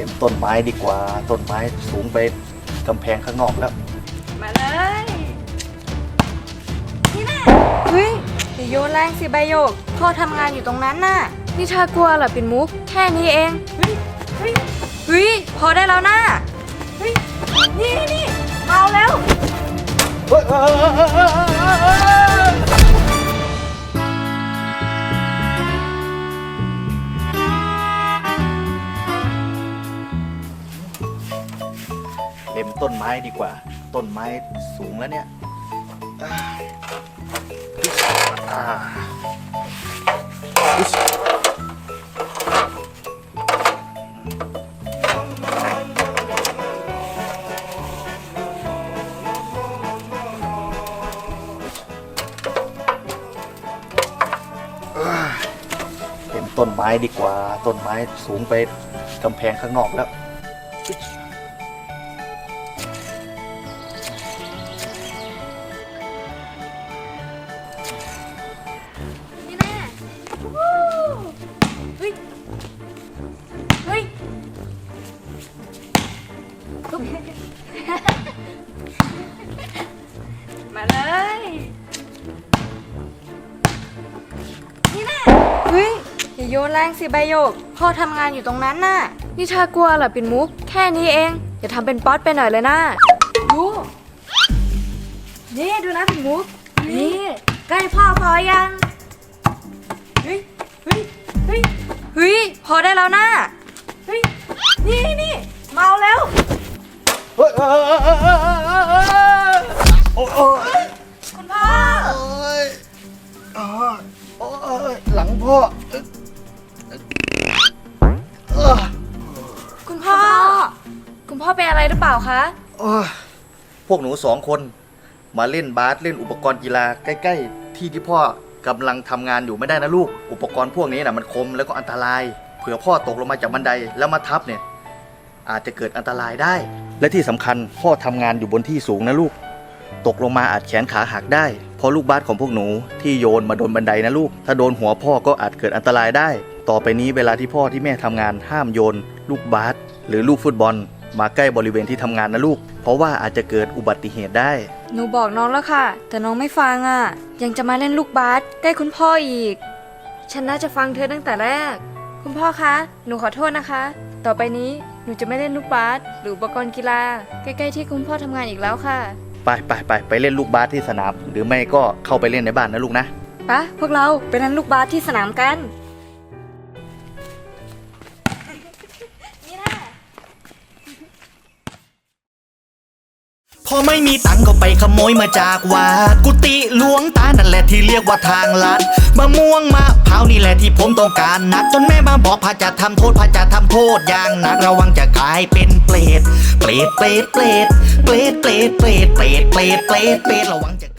ต็มต้นไม้ดีกว่า ต้นไม้สูงไปกำแพงข้างนอกแล้ว มาเลยนี่น่ะเฮ้ยอย่าโยนแรงสิใบโยกพ่อทำงานอยู่ตรงนั้นน่ะ นี่เธอกลัวเหรอปิ่นมุก แค่นี้เองเฮ้ยเฮ้ยเฮ้ยพอได้แล้วนะเฮ้ยนี่นี่เอาแล้ว เล็มต้นไม้ดีกว่า ต้นไม้สูงแล้วเนี่ยเล็มต้นไม้ดีกว่า ต้นไม้สูงไปกำแพงข้างนอกแล้ว มาเลย นี่แน่เฮ้ยอย่าโยนแรงสิใบโยก พ่อทำงานอยู่ตรงนั้นน่ะ นี่เธอกลัวเหรอปิ่นมุก แค่นี้เอง อย่าทำเป็นป๊อตไปหน่อยเลยนะดูนี่ดูนะปิ่นมุก นี่ใกล้พ่อพอยัง เฮ้ย เฮ้ย เฮ้ย เฮ้ย พอได้แล้วนะ พ่อเป็นอะไรหรือเปล่าคะ โอ้ยพวกหนูสองคน มาเล่นบาสเล่นอุปกรณ์กีฬาใกล้ ๆ ที่ที่พ่อกำลังทำงานอยู่ไม่ได้นะลูก อุปกรณ์พวกนี้นะมันคมแล้วก็อันตราย เผื่อพ่อตกลงมาจากบันไดแล้วมาทับเนี่ย อาจจะเกิดอันตรายได้ และที่สำคัญพ่อทำงานอยู่บนที่สูงนะลูก ตกลงมาอาจแขนขาหักได้ เพราะลูกบาสของพวกหนูที่โยนมาโดนบันไดนะลูก ถ้าโดนหัวพ่อก็อาจเกิดอันตรายได้ ต่อไปนี้เวลาที่พ่อที่แม่ทำงานห้ามโยน ลูกบาสหรือลูกฟุตบอล มาใกล้บริเวณที่ทำงานนะลูก เพราะว่าอาจจะเกิดอุบัติเหตุได้ หนูบอกน้องแล้วค่ะ แต่น้องไม่ฟังอะ ยังจะมาเล่นลูกบาสใกล้คุณพ่ออีก ฉันน่าจะฟังเธอตั้งแต่แรก คุณพ่อคะ หนูขอโทษนะคะ ต่อไปนี้หนูจะไม่เล่นลูกบาสหรืออุปกรณ์กีฬา ใกล้ๆที่คุณพ่อทำงานอีกแล้วค่ะ ไปไปไปไปเล่นลูกบาสที่สนาม หรือไม่ก็เข้าไปเล่นในบ้านนะลูกนะ ปะพวกเราไปเล่นลูกบาสที่สนามกัน พอไม่มีตังก็ไปขโมยมาจากวัดกุฏิหลวงตานั่นแหละที่เรียกว่าทางลัดมะม่วงมะพร้าวนี่แหละที่ผมต้องการนัก จนแม่มาบอกพระจะทำโทษพระจะทำโทษอย่างหนักระวังจะกลายเป็นเปรตเปรตเปรตเปรตเปรตเปรตเปรตเปรตเปรตเปรตเปรตระวังจะ